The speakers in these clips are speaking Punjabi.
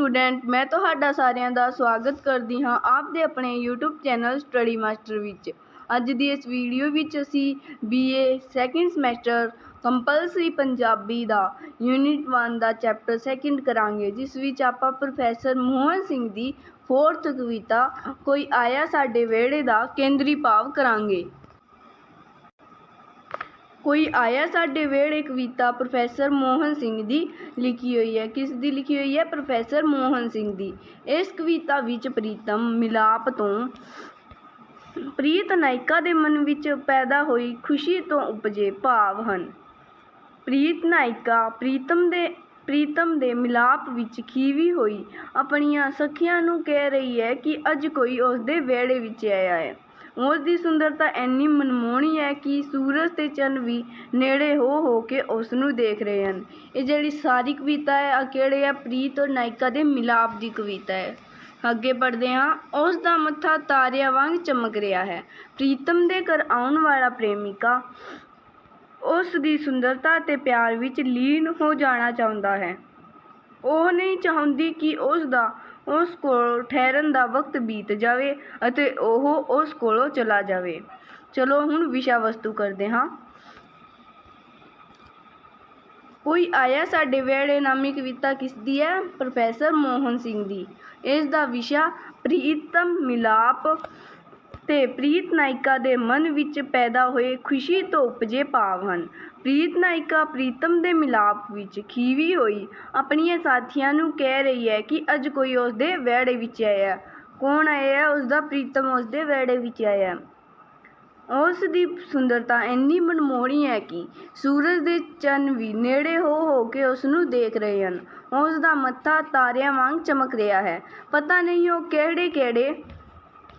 ਸਟੂਡੈਂਟ, ਮੈਂ ਤੁਹਾਡਾ ਸਾਰਿਆਂ ਦਾ ਸਵਾਗਤ ਕਰਦੀ ਹਾਂ ਆਪ ਦੇ ਆਪਣੇ YouTube ਚੈਨਲ ਸਟੱਡੀ ਮਾਸਟਰ ਵਿੱਚ। ਅੱਜ ਦੀ ਇਸ ਵੀਡੀਓ ਵਿੱਚ ਅਸੀਂ BA second semester compulsory Punjabi ਦਾ ਯੂਨਿਟ 1 ਦਾ ਚੈਪਟਰ ਸੈਕਿੰਡ ਕਰਾਂਗੇ, ਜਿਸ ਵਿੱਚ ਆਪਾਂ ਪ੍ਰੋਫੈਸਰ ਮੋਹਨ ਸਿੰਘ ਦੀ ਫੋਰਥ ਕਵਿਤਾ, ਕੋਈ ਆਇਆ ਸਾਡੇ ਵਿਹੜੇ ਦਾ ਕੇਂਦਰੀ ਭਾਵ ਕਰਾਂਗੇ। ਕੋਈ ਆਇਆ ਸਾਡੇ ਵਿਹੜੇ ਕਵਿਤਾ ਪ੍ਰੋਫੈਸਰ ਮੋਹਨ ਸਿੰਘ ਦੀ ਲਿਖੀ ਹੋਈ ਹੈ। ਕਿਸ ਦੀ ਲਿਖੀ ਹੋਈ ਹੈ? ਪ੍ਰੋਫੈਸਰ ਮੋਹਨ ਸਿੰਘ ਦੀ। ਇਸ ਕਵਿਤਾ ਵਿੱਚ ਪ੍ਰੀਤਮ ਮਿਲਾਪ ਤੋਂ ਪ੍ਰੀਤ ਨਾਇਕਾ ਦੇ ਮਨ ਵਿੱਚ ਪੈਦਾ ਹੋਈ ਖੁਸ਼ੀ ਤੋਂ ਉਪਜੇ ਭਾਵ ਹਨ। ਪ੍ਰੀਤ ਨਾਇਕਾ ਪ੍ਰੀਤਮ ਦੇ ਪ੍ਰੀਤਮ ਦੇ ਮਿਲਾਪ ਵਿੱਚ ਖੀਵੀ ਹੋਈ ਆਪਣੀਆਂ ਸਖੀਆਂ ਨੂੰ ਕਹਿ ਰਹੀ ਹੈ ਕਿ ਅੱਜ ਕੋਈ ਉਸ ਦੇ ਵਿਹੜੇ ਵਿੱਚ ਆਇਆ ਹੈ। ਉਸ ਦੀ ਸੁੰਦਰਤਾ ਇੰਨੀ ਮਨਮੋਹਣੀ ਹੈ ਕਿ ਸੂਰਜ ਤੇ ਚੰਨ ਵੀ ਨੇੜੇ ਹੋ ਹੋ ਕੇ ਉਸ ਨੂੰ ਦੇਖ ਰਹੇ ਹਨ। ਇਹ ਜਿਹੜੀ ਸਾਰੀ ਕਵਿਤਾ ਹੈ ਆ ਕਿਹੜੇ ਆ ਪ੍ਰੀਤ ਔਰ ਨਾਇਕਾ ਦੇ ਮਿਲਾਪ ਦੀ ਕਵਿਤਾ ਹੈ। ਅੱਗੇ ਪੜ੍ਹਦੇ ਹਾਂ। ਉਸ ਦਾ ਮੱਥਾ ਤਾਰਿਆਂ ਵਾਂਗ ਚਮਕ ਰਿਹਾ ਹੈ। ਪ੍ਰੀਤਮ ਦੇ ਘਰ ਆਉਣ ਵਾਲਾ ਪ੍ਰੇਮਿਕਾ ਉਸ ਦੀ ਸੁੰਦਰਤਾ ਅਤੇ ਪਿਆਰ ਵਿੱਚ ਲੀਨ ਹੋ ਜਾਣਾ ਚਾਹੁੰਦਾ ਹੈ। ਉਹ ਨਹੀਂ ਚਾਹੁੰਦੀ ਕਿ ਉਸ ਦਾ ਉਸ ਕੋਲ ਠਹਿਰਨ ਦਾ ਵਕਤ ਬੀਤ ਜਾਵੇ ਅਤੇ ਉਹ ਉਸ ਕੋਲੋਂ ਚਲਾ ਜਾਵੇ। ਚਲੋ ਹੁਣ ਵਿਸ਼ਾ ਵਸਤੂ ਕਰਦੇ ਹਾਂ। ਕੋਈ ਆਇਆ ਸਾਡੇ ਵਿਹੜੇ ਨਾਮੀ ਕਵਿਤਾ ਕਿਸ ਦੀ ਹੈ? ਪ੍ਰੋਫੈਸਰ ਮੋਹਨ ਸਿੰਘ ਦੀ। ਇਸ ਦਾ ਵਿਸ਼ਾ ਪ੍ਰੀਤਮ ਮਿਲਾਪ ਤੇ ਪ੍ਰੀਤ ਨਾਇਕਾ ਦੇ ਮਨ ਵਿੱਚ ਪੈਦਾ ਹੋਏ ਖੁਸ਼ੀ ਤੋਂ ਉਪਜੇ ਭਾਵ ਹਨ। ਪ੍ਰੀਤ ਨਾਇਕਾ ਪ੍ਰੀਤਮ ਦੇ ਮਿਲਾਪ ਵਿੱਚ ਖੀਵੀ ਹੋਈ ਆਪਣੀਆਂ ਸਾਥੀਆਂ ਨੂੰ ਕਹਿ ਰਹੀ ਹੈ ਕਿ ਅੱਜ ਕੋਈ ਉਸ ਦੇ ਵਿਹੜੇ ਵਿੱਚ ਆਇਆ ਕੌਣ ਆਇਆ ਹੈ? ਉਸ ਦਾ ਪ੍ਰੀਤਮ ਉਸ ਦੇ ਵਿਹੜੇ ਵਿੱਚ ਆਇਆ ਉਸ ਦੀ ਸੁੰਦਰਤਾ ਇੰਨੀ ਮਨਮੋਹਣੀ ਹੈ ਕਿ ਸੂਰਜ ਦੇ ਚੰਨ ਵੀ ਨੇੜੇ ਹੋ ਹੋ ਕੇ ਉਸ ਨੂੰ ਦੇਖ ਰਹੇ ਹਨ। ਉਸ ਦਾ ਮੱਥਾ ਤਾਰਿਆਂ ਵਾਂਗ ਚਮਕ ਰਿਹਾ ਹੈ। ਪਤਾ ਨਹੀਂ ਉਹ ਕਿਹੜੇ ਕਿਹੜੇ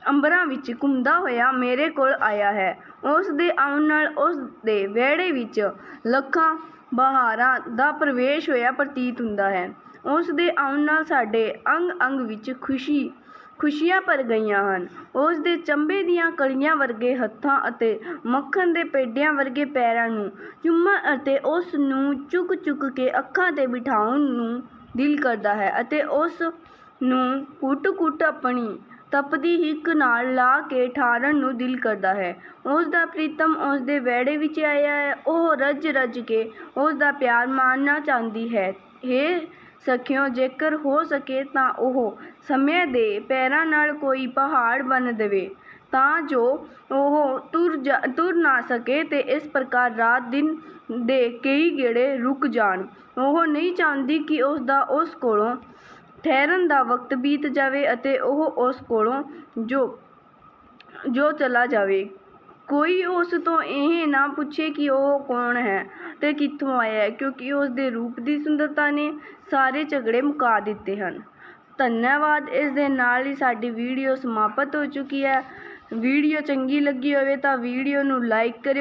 ਅੰਬਰਾਂ ਵਿੱਚ ਘੁੰਮਦਾ ਹੋਇਆ ਮੇਰੇ ਕੋਲ ਆਇਆ ਹੈ। ਉਸ ਦੇ ਆਉਣ ਨਾਲ ਉਸ ਦੇ ਵਿਹੜੇ ਵਿੱਚ ਲੱਖਾਂ ਬਹਾਰਾਂ ਦਾ ਪ੍ਰਵੇਸ਼ ਹੋਇਆ ਪ੍ਰਤੀਤ ਹੁੰਦਾ ਹੈ। ਉਸ ਦੇ ਆਉਣ ਨਾਲ ਸਾਡੇ ਅੰਗ ਅੰਗ ਵਿੱਚ ਖੁਸ਼ੀ, ਖੁਸ਼ੀਆਂ ਭਰ ਗਈਆਂ ਹਨ। ਉਸ ਦੇ ਚੰਬੇ ਦੀਆਂ ਕਲੀਆਂ ਵਰਗੇ ਹੱਥਾਂ ਅਤੇ ਮੱਖਣ ਦੇ ਪੇਡਿਆਂ ਵਰਗੇ ਪੈਰਾਂ ਨੂੰ ਚੁੰਮਣ ਅਤੇ ਉਸ ਨੂੰ ਚੁੱਕ ਚੁੱਕ ਕੇ ਅੱਖਾਂ ਤੇ ਬਿਠਾਉਣ ਨੂੰ ਦਿਲ ਕਰਦਾ ਹੈ ਅਤੇ ਉਸ ਨੂੰ ਕੁੱਟ ਕੁੱਟ ਆਪਣੀ ਤਪਦੀ ਹਿੱਕ ਨਾਲ ਲਾ ਕੇ ਠਾਰਨ ਨੂੰ ਦਿਲ ਕਰਦਾ ਹੈ। ਉਸ ਦਾ ਪ੍ਰੀਤਮ ਉਸ ਦੇ ਵਿਹੜੇ ਵਿੱਚ ਆਇਆ ਹੈ। ਉਹ ਰੱਜ ਰੱਜ ਕੇ ਉਸ ਦਾ ਪਿਆਰ ਮਾਣਨਾ ਚਾਹੁੰਦੀ ਹੈ। ਹੇ ਸਖਿਓ, ਜੇਕਰ ਹੋ ਸਕੇ ਤਾਂ ਉਹ ਸਮੇਂ ਦੇ ਪੈਰਾਂ ਨਾਲ ਕੋਈ ਪਹਾੜ ਬਣ ਦੇਵੇ, ਤਾਂ ਜੋ ਉਹ ਤੁਰ ਜਾ, ਤੁਰ ਨਾ ਸਕੇ ਤੇ ਇਸ ਪ੍ਰਕਾਰ ਰਾਤ ਦਿਨ ਦੇ ਕਈ ਗੇੜੇ ਰੁਕ ਜਾਣ। ਉਹ ਨਹੀਂ ਚਾਹੁੰਦੀ ਕਿ ਉਸ ਦਾ ਉਸ ਕੋਲੋਂ ਠਹਿਰਨ ਦਾ ਵਕਤ ਬੀਤ ਜਾਵੇ ਅਤੇ ਉਹ ਉਸ ਕੋਲੋਂ ਜੋ ਜੋ ਚਲਾ ਜਾਵੇ। ਕੋਈ ਉਸ ਤੋਂ ਇਹ ਨਾ ਪੁੱਛੇ ਕਿ ਉਹ ਕੌਣ ਹੈ ਅਤੇ ਕਿੱਥੋਂ ਆਇਆ ਹੈ, ਕਿਉਂਕਿ ਉਸ ਦੇ ਰੂਪ ਦੀ ਸੁੰਦਰਤਾ ਨੇ ਸਾਰੇ ਝਗੜੇ ਮੁਕਾ ਦਿੱਤੇ ਹਨ। ਧੰਨਵਾਦ, ਇਸ ਦੇ ਨਾਲ ਹੀ ਸਾਡੀ ਵੀਡੀਓ ਸਮਾਪਤ ਹੋ ਚੁੱਕੀ ਹੈ। ਵੀਡੀਓ ਚੰਗੀ ਲੱਗੀ ਹੋਵੇ ਤਾਂ ਵੀਡੀਓ ਨੂੰ ਲਾਈਕ ਕਰਿਓ।